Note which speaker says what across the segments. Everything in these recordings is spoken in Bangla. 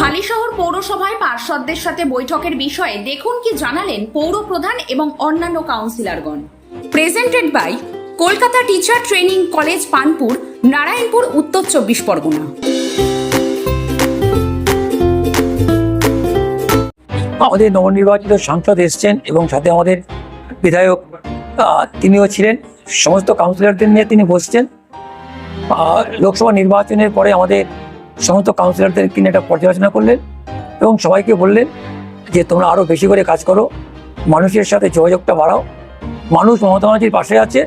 Speaker 1: হালিশহর পৌরসভায় পার্ষদদের সাথে বৈঠকের বিষয়ে দেখুন কি জানালেন পৌর প্রধান এবং অন্যান্য কাউন্সিলরগণ। Presented by Kolkata teacher training college Panpur Narayanpur Uttar Chobbish Pargana
Speaker 2: আমাদের নবনির্বাচিত সাংসদ এসছেন এবং সাথে আমাদের বিধায়ক তিনিও ছিলেন। সমস্ত কাউন্সিলরদের নিয়ে তিনি বসছেন। লোকসভা নির্বাচনের পরে আমাদের সমস্ত কাউন্সিলরদের তিনি একটা পর্যালোচনা করলেন এবং সবাইকে বললেন যে তোমরা আরও বেশি করে কাজ করো মানুষের সাথে যোগাযোগটা বাড়াও। মানুষ মমতা ব্যানার্জির পাশে আছে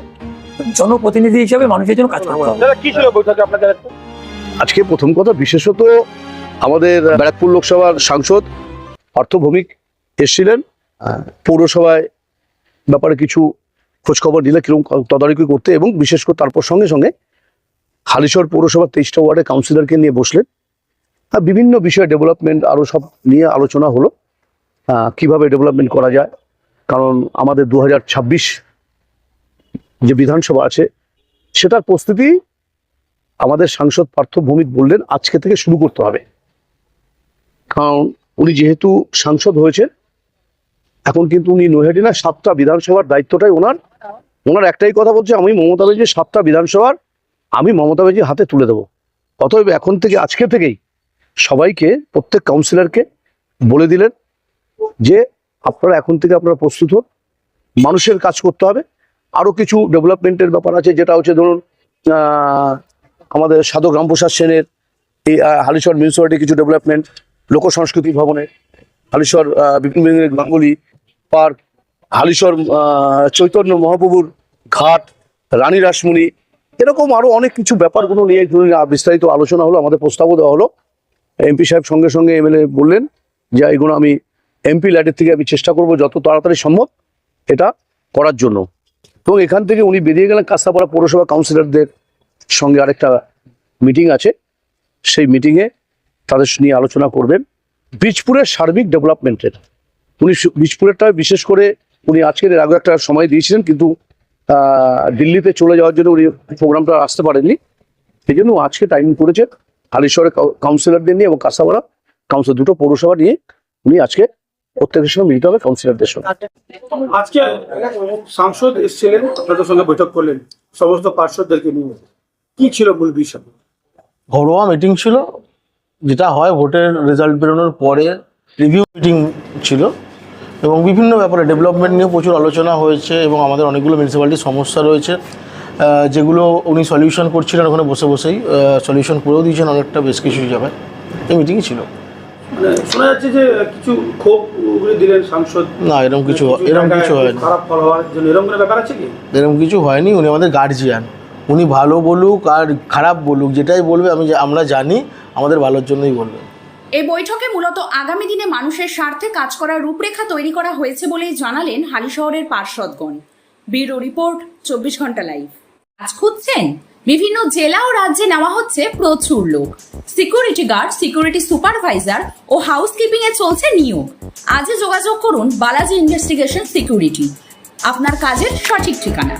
Speaker 2: জনপ্রতিনিধি হিসেবে মানুষের জন্য কাজ করতে হবে।
Speaker 3: কি ছিল বৈঠকে আপনাদের
Speaker 4: আজকে? প্রথম কথা বিশেষত আমাদের ব্যারাকপুর লোকসভার সাংসদ অর্থভৌমিক এসেছিলেন। পৌরসভায় ব্যাপারে কিছু খোঁজখবর নিলে কীরকম তদারকি করতে এবং বিশেষ করে তারপর সঙ্গে সঙ্গে হালিশহর পৌরসভার তেইশটা ওয়ার্ডে কাউন্সিলরকে নিয়ে বসলেন। আর বিভিন্ন বিষয়ে ডেভেলপমেন্ট আরও সব নিয়ে আলোচনা হলো। কীভাবে ডেভেলপমেন্ট করা যায়? কারণ আমাদের দু হাজার ছাব্বিশ যে বিধানসভা আছে, সেটার প্রস্তুতি আমাদের সাংসদ পার্থ ভৌমিক বললেন, আজকে থেকে শুরু করতে হবে। কারণ উনি যেহেতু সাংসদ হয়েছেন, এখন কিন্তু উনি নৈহাটি না, সাতটা বিধানসভার দায়িত্বটাই ওনার। ওনার একটাই কথা বলছে, আমি মমতা ব্যানার্জির সাতটা বিধানসভার আমি মমতা ব্যানার্জির হাতে তুলে দেবো। অতএব এখন থেকে আজকে থেকেই সবাইকে প্রত্যেক কাউন্সিলরকে বলে দিলেন যে আপনারা এখন থেকে আপনারা প্রস্তুত হন। মানুষের কাজ করতে হবে। আরও কিছু ডেভেলপমেন্টের ব্যাপার আছে যেটা হচ্ছে ধরুন আমাদের সাধক রামপ্রসাদ সেনের এই আহ, হালিশহর মিউনিসিপালিটি কিছু ডেভেলপমেন্ট লোক সংস্কৃতি হালিশহর আহ, বিপিন গাঙ্গুলি পার্ক হালিশহর আহ, চৈতন্য মহাপ্রভুর ঘাট রানী রাসমণি এরকম আরও অনেক কিছু ব্যাপারগুলো নিয়ে আহ, বিস্তারিত আলোচনা হলো আমাদের প্রস্তাবও দেওয়া হলো। এমপি সাহেব সঙ্গে সঙ্গে এমএলএ বললেন যে এগুলো আমি এমপি ল্যাডের থেকে আমি চেষ্টা করব যত তাড়াতাড়ি সম্ভব এটা করার জন্য। এবং এখান থেকে উনি বেরিয়ে গেলেন কাস্তাপাড়া পৌরসভা কাউন্সিলরদের সঙ্গে আরেকটা মিটিং আছে। সেই মিটিংয়ে তাদের নিয়ে আলোচনা করবেন। বীজপুরের সার্বিক ডেভেলপমেন্টের। উনি বীজপুরেরটা বিশেষ করে উনি আজকের এর আগে একটা সময় দিয়েছিলেন কিন্তু দিল্লিতে চলে যাওয়ার জন্য উনি প্রোগ্রামটা আসতে পারেননি। সেই জন্য আজকে টাইম করেছে হালিশহরের কাউ- কাউন্সিলরদের নিয়ে এবং কাঁসাপাড়া কাউন্সিলর দুটো পৌরসভা নিয়ে উনি আজকে প্রত্যেকের সঙ্গে মিলিত হবে কাউন্সিলরদের সঙ্গে।
Speaker 3: আজকে সাংসদ এসেছিলেন আপনাদের সঙ্গে বৈঠক করলেন সমস্ত পার্শ্বদেরকে নিয়ে। কি ছিল মূল বিষয়?
Speaker 5: ঘরোয়া মিটিং ছিল যেটা হয় ভোটের রেজাল্ট বেরোনোর পরে রিভিউ মিটিং ছিল। এবং বিভিন্ন ব্যাপারে ডেভেলপমেন্ট নিয়ে প্রচুর আলোচনা হয়েছে এবং আমাদের অনেকগুলো মিউনিসিপ্যালিটির সমস্যা রয়েছে। যেগুলো উনি সলিউশন করছিলেন ওখানে বসে বসেই সলিউশন করেও দিয়েছেন অনেকটা বেশ কিছু জায়গায় এই মিটিংই ছিল।
Speaker 3: মানে শোনা যাচ্ছে যে কিছু ক্ষোভ দিলেন সাংসদ।
Speaker 5: না এরকম কিছু এরকম কিছু হয়নি।
Speaker 3: খারাপ ফল হওয়ার জন্য এরকম কোনো ব্যাপার আছে কি?
Speaker 5: এরকম কিছু হয়নি উনি আমাদের গার্জিয়ান উনি ভালো বলুক আর খারাপ বলুক যেটাই বলবে আমি আমরা জানি আমাদের ভালোর জন্যই বলবে।
Speaker 1: এই বৈঠকে মূলত আগামী দিনে মানুষের স্বার্থে কাজ করার রূপরেখা তৈরি করা হয়েছে বলেই জানালেন হালিশহরের পার্ষদগণ ব্যুরো রিপোর্ট, চব্বিশ ঘণ্টা লাইভ। কাজ খুঁজছেন? বিভিন্ন জেলা ও রাজ্যে নেওয়া হচ্ছে প্রচুর লোক। সিকিউরিটি গার্ড, সিকিউরিটি সুপারভাইজার ও হাউসকিপিং এ চলছে নিয়োগ। আজই যোগাযোগ করুন বালাজি ইনভেস্টিগেশন সিকিউরিটি। আপনার কাজের সঠিক ঠিকানা।